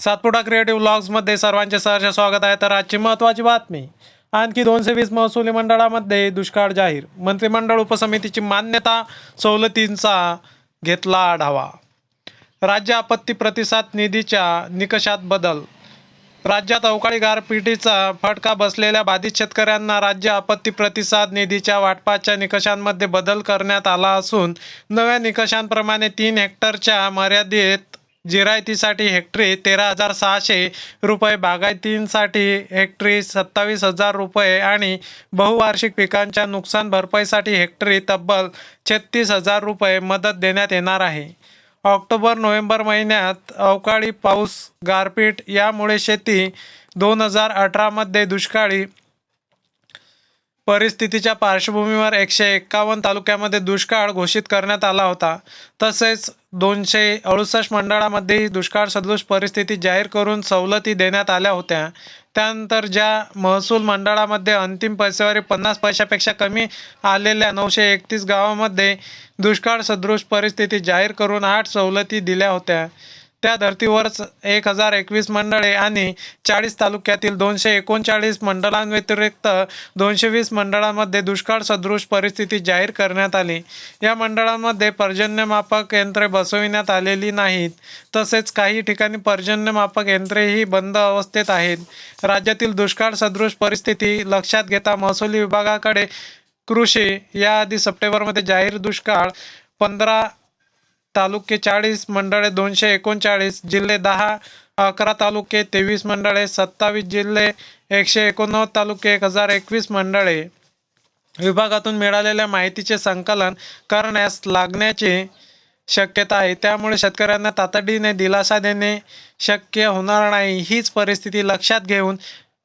Satpura creative ब्लॉग्समध्ये सर्वांचे सहर्ष स्वागत आहे. तर आजची महत्त्वाची बातमी. आणखी दोनशे वीस महसुली मंडळामध्ये दुष्काळ जाहीर. मंत्रिमंडळ उपसमितीची मान्यता सवलतींचा घेतला आढावा. राज्य आपत्ती प्रतिसाद निधीच्या निकषात बदल. राज्यात अवकाळी गारपिटीचा फटका बसलेल्या बाधित शेतकऱ्यांना राज्य आपत्ती प्रतिसाद निधीच्या वाटपाच्या निकषांमध्ये बदल करण्यात आला असून नव्या निकषांप्रमाणे तीन हेक्टरच्या मर्यादेत जिरायतीसाठी हेक्टरी तेरा हजार सहाशे रुपये बागायतींसाठी हेक्टरी सत्तावीस हजार रुपये आणि बहुवार्षिक पिकांच्या नुकसान भरपाईसाठी हेक्टरी तब्बल छत्तीस हजार रुपये मदत देण्यात येणार आहे. ऑक्टोबर नोव्हेंबर महिन्यात अवकाळी पाऊस गारपीट यामुळे शेती दोन हजार अठरामध्ये दुष्काळी परिस्थितीच्या पार्श्वभूमीवर एकशे एक्कावन्न तालुक्यामध्ये दुष्काळ घोषित करण्यात आला होता. तसेच दोनशे अडुसष्ट मंडळामध्येही दुष्काळ सदृश परिस्थिती जाहीर करून सवलती देण्यात आल्या होत्या. त्यानंतर ज्या महसूल मंडळामध्ये अंतिम पैसेवारी पन्नास पैशापेक्षा कमी आलेल्या नऊशे एकतीस गावामध्ये दुष्काळ सदृश परिस्थिती जाहीर करून आठ सवलती दिल्या होत्या. त्या धर्तीवरच एक हजार एकवीस मंडळे आणि चाळीस तालुक्यातील दोनशे एकोणचाळीस मंडळांव्यतिरिक्त दोनशे वीस मंडळांमध्ये दुष्काळ सदृश परिस्थिती जाहीर करण्यात आली. या मंडळांमध्ये पर्जन्यमापक यंत्रे बसविण्यात आलेली नाहीत. तसेच काही ठिकाणी पर्जन्यमापक यंत्रेही बंद अवस्थेत आहेत. राज्यातील दुष्काळ सदृश परिस्थिती लक्षात घेता महसुली विभागाकडे कृषी या आधी सप्टेंबरमध्ये जाहीर दुष्काळ पंधरा तालुके चाळीस मंडळे दोनशे एकोणचाळीस जिल्हे दहा अकरा तालुके तेवीस मंडळे सत्तावीस जिल्हे एकशे एकोणनव्वद तालुके एक हजार एकवीस मंडळे. विभागातून मिळालेल्या माहितीचे संकलन करण्यास लागण्याची शक्यता आहे. त्यामुळे शेतकऱ्यांना तातडीने दिलासा देणे शक्य होणार नाही. हीच परिस्थिती लक्षात घेऊन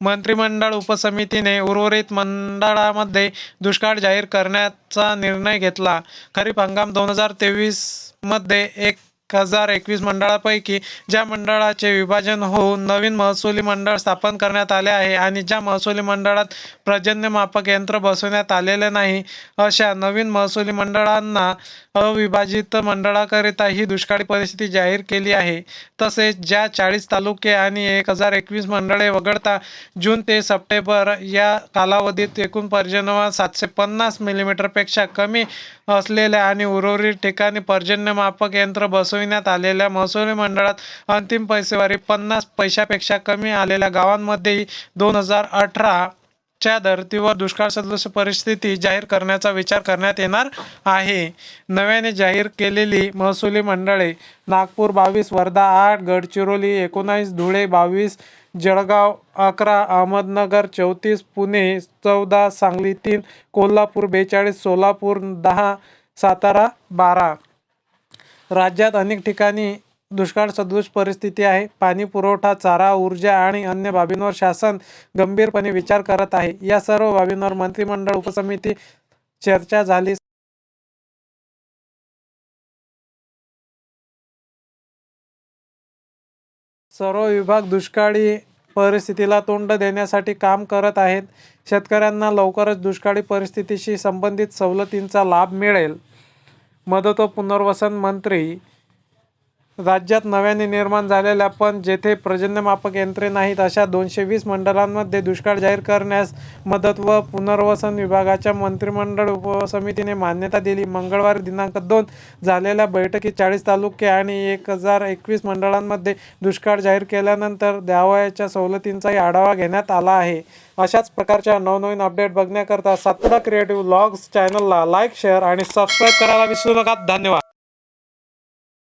मंत्रिमंडळ उपसमितीने उर्वरित मंडळामध्ये दुष्काळ जाहीर करण्याचा निर्णय घेतला. खरीप हंगाम दोन हजार तेवीसमध्ये एक हजार एकवीस मंडळापैकी ज्या मंडळाचे विभाजन होऊन नवीन महसुली मंडळ स्थापन करण्यात आले आहे आणि ज्या महसुली मंडळात पर्जन्यमापक यंत्र बसवण्यात आलेले नाही अशा नवीन महसुली मंडळांना अविभाजित मंडळाकरिता ही दुष्काळी परिस्थिती जाहीर केली आहे. तसेच ज्या चाळीस तालुके आणि एक हजार एकवीस मंडळे वगळता जून ते सप्टेंबर या कालावधीत एकूण पर्जन्यमान सातशे पन्नास मिलीमीटरपेक्षा कमी असलेल्या आणि उर्वरित ठिकाणी पर्जन्यमापक यंत्र बसविण्यात आलेल्या महसुली मंडळात अंतिम पैसेवारी पन्नास पैशापेक्षा कमी आलेल्या गावांमध्येही दोन हजार अठरा च्या धर्तीवर दुष्काळ सदृश परिस्थिती जाहीर करण्याचा विचार करण्यात येणार आहे. नव्याने जाहीर केलेली महसुली मंडळे नागपूर बावीस वर्धा आठ गडचिरोली एकोणावीस धुळे बावीस जळगाव अकरा अहमदनगर चौतीस पुणे चौदा सांगली तीन कोल्हापूर बेचाळीस सोलापूर दहा सातारा बारा. राज्यात अनेक ठिकाणी दुष्काळ सदृश परिस्थिती आहे. पाणी पुरवठा चारा ऊर्जा आणि अन्य बाबींवर शासन गंभीरपणे विचार करत आहे. या सर्व बाबींवर मंत्रिमंडळ उपसमिती चर्चा झाली. सर्व विभाग दुष्काळी परिस्थितीला तोंड देण्यासाठी काम करत आहेत. शेतकऱ्यांना लवकरच दुष्काळी परिस्थितीशी संबंधित सवलतींचा लाभ मिळेल. मदत व पुनर्वसन मंत्री राज्यात नव्याने निर्माण झालेल्या पण जेथे पर्जन्यमापक यंत्रे नाहीत अशा दोनशे वीस मंडळांमध्ये दुष्काळ जाहीर करण्यास मदत व पुनर्वसन विभागाच्या मंत्रिमंडळ उपसमितीने मान्यता दिली. मंगळवारी दिनांक दोन झालेल्या बैठकीत चाळीस तालुके आणि एक हजार एकवीस मंडळांमध्ये दुष्काळ जाहीर केल्यानंतर द्यावयाच्या सवलतींचाही आढावा घेण्यात आला आहे. अशाच प्रकारच्या नवनवीन अपडेट बघण्याकरता सातपुडा क्रिएटिव्ह लॉग्स चॅनलला लाईक शेअर आणि सबस्क्राईब करायला विसरू नका. धन्यवाद.